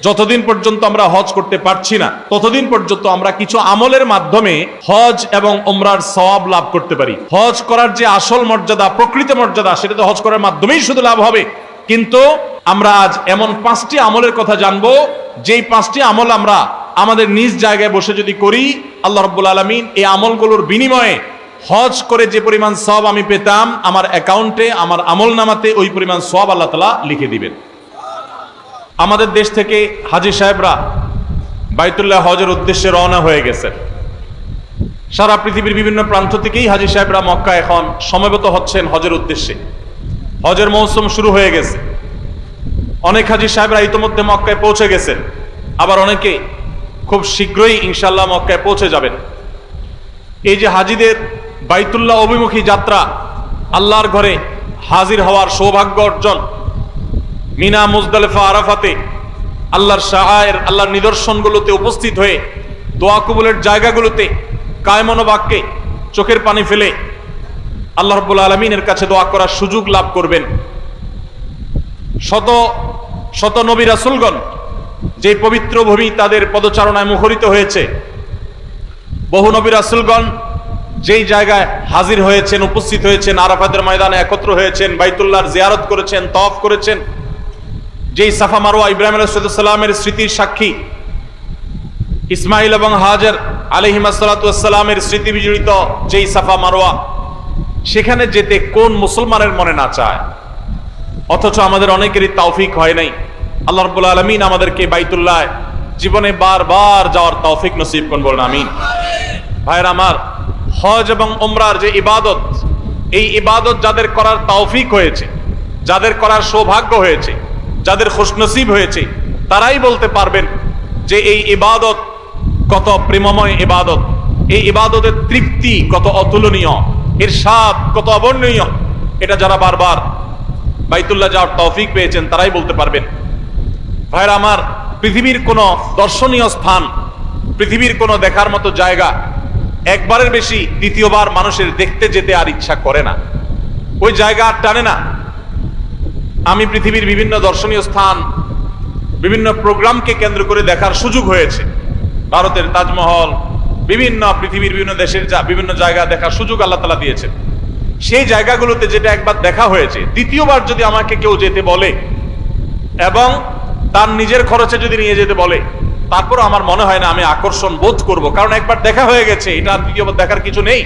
যতদিন পর্যন্ত আমরা হজ করতে পারছি না, ততদিন পর্যন্ত আমরা কিছু আমলের মাধ্যমে হজ এবং ওমরার সওয়াব লাভ করতে পারি। হজ করার যে আসল মর্যাদা, প্রকৃত মর্যাদা, সেটা তো হজ করার মাধ্যমেই শুধু লাভ হবে। কিন্তু আমরা আজ এমন পাঁচটি আমলের কথা জানব, যেই পাঁচটি আমল আমরা আমাদের নিজ জায়গায় বসে যদি করি, আল্লাহ রব্বুল আলমিন এই আমলগুলোর বিনিময়ে হজ করে যে পরিমাণ সব আমি পেতাম, আমার অ্যাকাউন্টে, আমার আমল নামাতে ওই পরিমাণ সব আল্লাহ তালা লিখে দিবেন। আমাদের দেশ থেকে হাজি সাহেবরা বাইতুল্লাহ হজের উদ্দেশ্যে রওনা হয়ে গেছেন সারা পৃথিবীর বিভিন্ন প্রান্ত থেকেই হাজি সাহেবরা মক্কা এখন সমবেত হচ্ছেন হজের উদ্দেশ্যে। হজের মৌসুম শুরু হয়ে গেছে। অনেক হাজি সাহেবরা ইতোমধ্যে মক্কায় পৌঁছে গেছেন। আবার অনেকে খুব শীঘ্রই ইনশাল্লাহ মক্কায় পৌঁছে যাবেন। এই যে হাজিদের বাইতুল্লাহ অভিমুখী যাত্রা আল্লাহর ঘরে হাজির হওয়ার সৌভাগ্য অর্জন মিনা মুজদালেফা আরাফাতে আল্লাহর শাহের আল্লাহর নিদর্শনগুলোতে উপস্থিত হয়ে, দোয়া কবুলের জায়গাগুলোতে কায়মনো বাক্যে চোখের পানি ফেলে আল্লাহ রব্বুল আলমিনের কাছে দোয়া করার সুযোগ লাভ করবেন। শত শত নবী রাসুলগণ যে পবিত্র ভূমি তাদের পদচারণায় মুখরিত হয়েছে, বহু নবী রাসুলগণ যেই জায়গায় হাজির হয়েছেন, উপস্থিত হয়েছেন, আরাফাতের ময়দানে একত্র হয়েছেন, বাইতুল্লাহর জিয়ারত করেছেন তফ করেছেন যেই সাফা মারোয়া ইব্রাহিম আলাইসাল্লামের স্মৃতির সাক্ষী, ইসমাইল এবং হাজার আলহিমাসাল্লামের স্মৃতি বিজড়িত যেই সাফা মারোয়া সেখানে যেতে কোন মুসলমানের মনে না চায়? অথচ আমাদের অনেকেরই তৌফিক হয় নাই। আল্লাহ রব্বুল আলমিন আমাদেরকে বাইতুল্লাহ জীবনে বারবার যাওয়ার তৌফিক নসিব কোন বলেন আমিন। ভাইয়ের আমার, হজ এবং ওমরার যে ইবাদত, এই ইবাদত যাদের করার তৌফিক হয়েছে, যাদের করার সৌভাগ্য হয়েছে যাদের খুশনসিব হয়েছে, তারাই বলতে পারবেন যে এই ইবাদত কত প্রেমময় ইবাদত। এই ইবাদতের তৃপ্তি কত অতুলনীয় এর স্বাদ কত অবর্ণনীয়। এটা যারা বারবার বাইতুল্লাহ যাওয়ার তৌফিক পেয়েছেন, তারাই বলতে পারবেন। ভাইরা আমার, পৃথিবীর কোন দর্শনীয় স্থান, পৃথিবীর কোন দেখার মতো জায়গা একবারের বেশি দ্বিতীয়বার মানুষের দেখতে যেতে আর ইচ্ছা করে না। ওই জায়গা আর টানে না। আমি পৃথিবীর বিভিন্ন দর্শনীয় স্থান, বিভিন্ন প্রোগ্রামকে কেন্দ্র করে দেখার সুযোগ হয়েছে। ভারতের তাজমহল, বিভিন্ন পৃথিবীর বিভিন্ন দেশের বিভিন্ন জায়গা দেখার সুযোগ আল্লাহ তালা দিয়েছেন। সেই জায়গাগুলোতে যেটা একবার দেখা হয়েছে, দ্বিতীয়বার যদি আমাকে কেউ যেতে বলে এবং তার নিজের খরচে যদি নিয়ে যেতে বলে তারপর আমার মনে হয় না আমি আকর্ষণ বোধ করব। কারণ একবার দেখা হয়ে গেছে, এটা দ্বিতীয়বার দেখার কিছু নেই।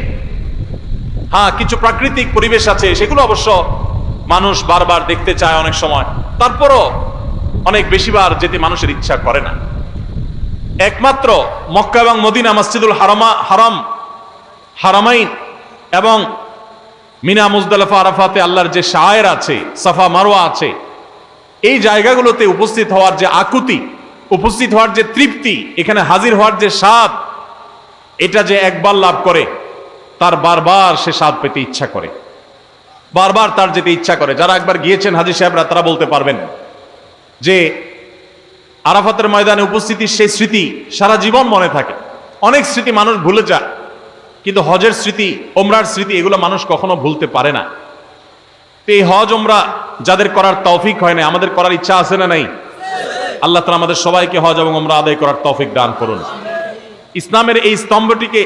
হ্যাঁ কিছু প্রাকৃতিক পরিবেশ আছে, সেগুলো অবশ্য মানুষ বারবার দেখতে চায় অনেক সময়। তারপরও অনেক বেশিবার যেতে মানুষের ইচ্ছা করে না। একমাত্র মক্কা এবং মদিনা মসজিদুল হারামা, হারাম, হারামাইন এবং মিনা, মুজদালফা, আরাফাতে আল্লাহর যে শায়ের আছে, সাফা মারোয়া আছে, এই জায়গাগুলোতে উপস্থিত হওয়ার যে আকুতি, উপস্থিত হওয়ার যে তৃপ্তি, এখানে হাজির হওয়ার যে স্বাদ, এটা যে একবার লাভ করে, তার বারবার সে স্বাদ পেতে ইচ্ছা করে। বারবার তার যেতে ইচ্ছা করে। যারা একবার গিয়েছেন হাজি সাহেবরা, তারা বলতে পারবেন যে আরাফাতের ময়দানে উপস্থিতির সেই স্মৃতি সারা জীবন মনে থাকে। অনেক স্মৃতি মানুষ ভুলে যায়, কিন্তু হজের স্মৃতি ওমরার স্মৃতি, এগুলো মানুষ কখনো ভুলতে পারে না। তো এই হজ ওমরা যাদের করার তৌফিক হয় না আমাদের করার ইচ্ছা আছে না নাই? আল্লাহ তালা আমাদের সবাইকে হজ এবং ওমরা আদায় করার তৌফিক দান করুন। ইসলামের এই স্তম্ভটিকে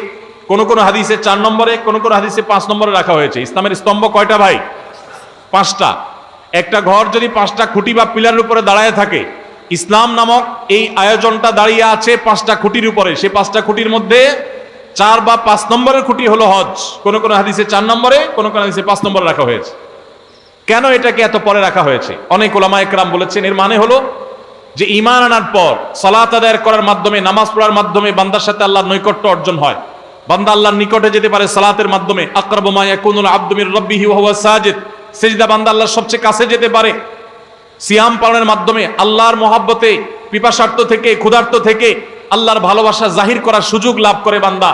কোন কোন হাদিসে চার নম্বরে, কোন কোন হাদিসে পাঁচ নম্বরে রাখা হয়েছে। ইসলামের স্তম্ভ কয়টা ভাই? পাঁচটা। একটা ঘর যদি পাঁচটা খুঁটি বা পিলারের উপরে দাঁড়ায় থাকে, ইসলাম নামক এই আয়োজনটা দাঁড়িয়ে আছে পাঁচটা খুঁটির উপরে। সে পাঁচটা খুঁটির মধ্যে চার বা পাঁচ নম্বরের খুঁটি হলো হজ কোন কোন হাদিসে চার নম্বরে, কোন কোন হাদিসে পাঁচ নম্বরে রাখা হয়েছে। কেন এটাকে এত পরে রাখা হয়েছে? অনেক ওলামা একরাম বলেছেন, এর মানে হলো যে ইমান আনার পর সালাত আদায়ের করার মাধ্যমে, নামাজ পড়ার মাধ্যমে বান্দার সাথে আল্লাহর নৈকট্য অর্জন হয়। বান্দা আল্লাহর নিকটে যেতে পারে সালাতের মাধ্যমে। আকরাবু মা ইয়াকুনুল আব্দু মির রাব্বিহি ওয়া হুয়া সাজিদ। সেজদা বান্দা আল্লাহর সবচেয়ে কাছে যেতে পারে। সিয়াম পালনের মাধ্যমে আল্লাহর মহাব্বতে, পিপাসার্থ থেকে, ক্ষুধার্ত থেকে আল্লাহর ভালোবাসা জাহির করার সুযোগ লাভ করে বান্দা।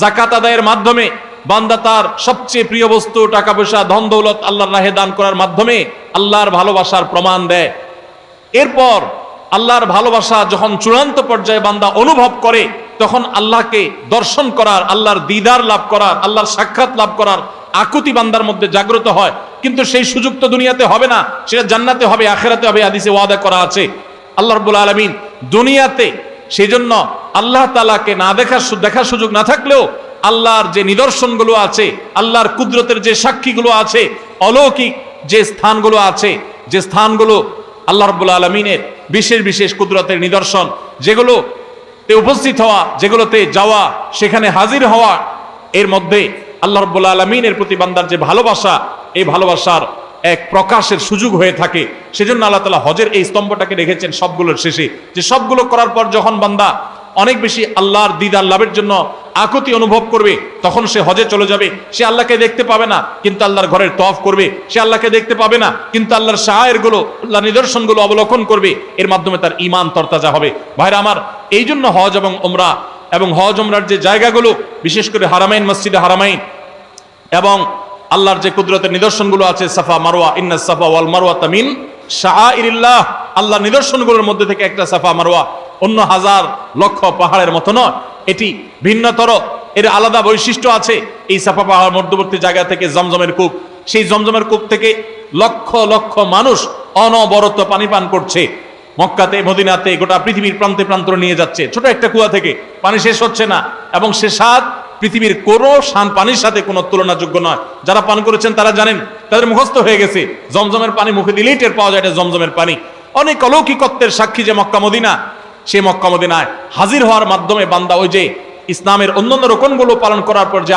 জাকাত আদায়ের মাধ্যমে বান্দা তার সবচেয়ে প্রিয় বস্তু টাকা পয়সা ধন দৌলত আল্লাহর রাহে দান করার মাধ্যমে আল্লাহর ভালোবাসার প্রমাণ দেয়। এরপর আল্লাহর ভালোবাসা যখন চূড়ান্ত পর্যায়ে বান্দা অনুভব করে তখন আল্লাহকে দর্শন করার, আল্লাহর দিদার লাভ করার, আল্লাহর সাক্ষাৎ লাভ করার আকুতি বান্দার মধ্যে জাগ্রত হয়। কিন্তু সেই সুযোগ তো দুনিয়াতে হবে না, সেটা জান্নাতে হবে, আখেরাতে হবে আদিসে ওয়াদা করা আছে। আল্লাহ রব্বুল আলমিন দুনিয়াতে সেই জন্য আল্লাহ তালাকে না দেখার দেখার সুযোগ না থাকলেও আল্লাহর যে নিদর্শনগুলো আছে, আল্লাহর কুদরতের যে সাক্ষীগুলো আছে, অলৌকিক যে স্থানগুলো আছে, যে স্থানগুলো আল্লাহ রব্বুল আলমিনের বিশেষ বিশেষ কুদরতের নিদর্শন, যেগুলো তে উপস্থিত হওয়া, যেগুলোতে যাওয়া, সেখানে হাজির হওয়া, এর মধ্যে আল্লাহ রব্বুল আলমিনের প্রতি বান্দার যে ভালোবাসা, এই ভালোবাসার এক প্রকাশের সুযোগ হয়ে থাকে। সেজন্য আল্লাহ তালা হজের এই স্তম্ভটাকে রেখেছেন সবগুলোর শেষে। যে সবগুলো করার পর যখন বান্দা অনেক বেশি আল্লাহর দিদার লাভের জন্য আকুতি অনুভব করবে, তখন সে হজে চলে যাবে। সে আল্লাহকে দেখতে পাবে না, কিন্তু আল্লাহর ঘরের তফ করবে। সে আল্লাহকে দেখতে পাবে না, কিন্তু আল্লাহর শাহেরগুলো আল্লাহ নিদর্শনগুলো অবলোকন করবে। এর মাধ্যমে তার ইমান তরতাজা হবে। ভাইরা আমার এই জন্য হজ এবং ওমরা এবং হজ ওমরার যে জায়গাগুলো, বিশেষ করে হারামাইন মসজিদে হারামাইন এবং আল্লাহর যে কুদরতের নিদর্শনগুলো আছে, সাফা মারোয়া ইন্না সাফা ওয়াল মারোয়া তামিন শাহরিল্লাহ আল্লাহর নিদর্শনগুলোর মধ্যে থেকে একটা সাফা মারোয়া অন্য হাজার লক্ষ পাহাড়ের মতো নয়। এটি ভিন্নতর, এর আলাদা বৈশিষ্ট্য আছে। এই সাফা পাহাড় মধ্যবর্তী জায়গা থেকে জমজমের কূপ। সেই জমজমের কূপ থেকে লক্ষ লক্ষ মানুষ অনবরত পানি পান করছে। মক্কাতে, মদিনাতে গোটা পৃথিবীর প্রান্তে প্রান্তরে নিয়ে যাচ্ছে। ছোট একটা কুয়া থেকে পানি শেষ হচ্ছে না এবং সে স্বাদ পৃথিবীর কোনো শান পানির সাথে কোনো তুলনাযোগ্য নয়। যারা পান করেছেন তারা জানেন, তাদের মুখস্থ হয়ে গেছে। জমজমের পানি মুখে দিলেই টের পাওয়া যায় এটা জমজমের পানি। অনেক অলৌকিকত্বের সাক্ষী যে মক্কা মদিনা সে মক্কা মদিনায় হাজির হওয়ার মাধ্যমে বান্দা ওই যে ইসলামের অন্যান্য রোকনগুলো পালন করার পর যে